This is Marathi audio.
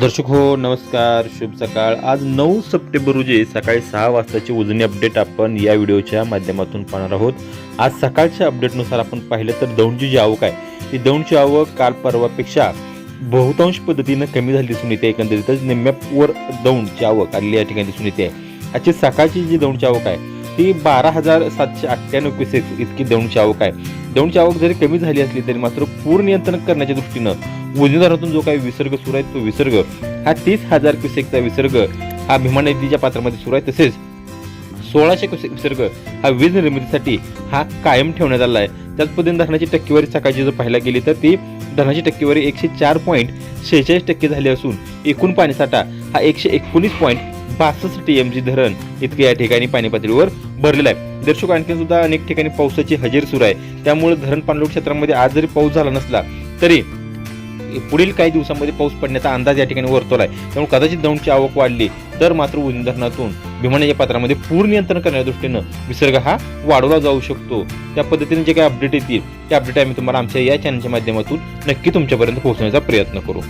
दर्शक हो नमस्कार शुभ सकाळ. आज नऊ सप्टेंबर रोजी सकाळी सहा वाजताची उजनी अपडेट आपण या व्हिडिओच्या माध्यमातून पाहणार आहोत. आज सकाळच्या अपडेटनुसार आपण पाहिलं तर दौंडची जी आवक आहे ती दौंडची आवक काल परवापेक्षा बहुतांश पद्धतीनं कमी झाली दिसून येते. एकंदरीतच निम्म्यावर दौंडची आवक आलेली या ठिकाणी दिसून येते. आजची सकाळची जी दौंडची आवक आहे ती बारा हजार सातशे अठ्ठ्याण्णव क्युसेक्स इतकी दौंडची आवक आहे. दौंडची आवक जरी कमी झाली असली तरी मात्र पूर नियंत्रण करण्याच्या दृष्टीनं उजनीधरातून जो काही विसर्ग सुरू आहे तो विसर्ग हा तीस हजार क्युसेकचा विसर्ग हा भीमा नदीच्या पात्रामध्ये सुरू आहे. तसेच सोळाशे क्युसेक विसर्ग हा वीज निर्मितीसाठी हा कायम ठेवण्यात आला आहे. त्याच पद्धतीने धरणाची टक्केवारी सकाळची जर पाहायला गेली तर ती धरणाची टक्केवारी एकशे चार पॉईंट शेहेचाळीस टक्के झाली असून एकूण पाणीसाठा हा एकशे एकोणीस पॉईंट बासष्ट टी एम जी धरण इतके या ठिकाणी पाणी पातळीवर भरलेलं आहे. दर्शक आणखी सुद्धा अनेक ठिकाणी पावसाची हजेरी सुरू आहे. त्यामुळे धरण पाणलोट क्षेत्रामध्ये आज जरी पाऊस झाला नसला तरी पुढील काही दिवसांमध्ये पाऊस पडण्याचा अंदाज या ठिकाणी वर्तवला आहे त्यामुळे कदाचित दौंडची आवक वाढली तर मात्र उजनी धरणातून भीमाण्याच्या पात्रामध्ये पूर नियंत्रण करण्याच्या दृष्टीनं विसर्ग हा वाढवला जाऊ शकतो. त्या पद्धतीने जे काही अपडेट येतील त्या अपडेट आम्ही तुम्हाला आमच्या या चॅनलच्या माध्यमातून नक्की तुमच्यापर्यंत पोहोचण्याचा प्रयत्न करू.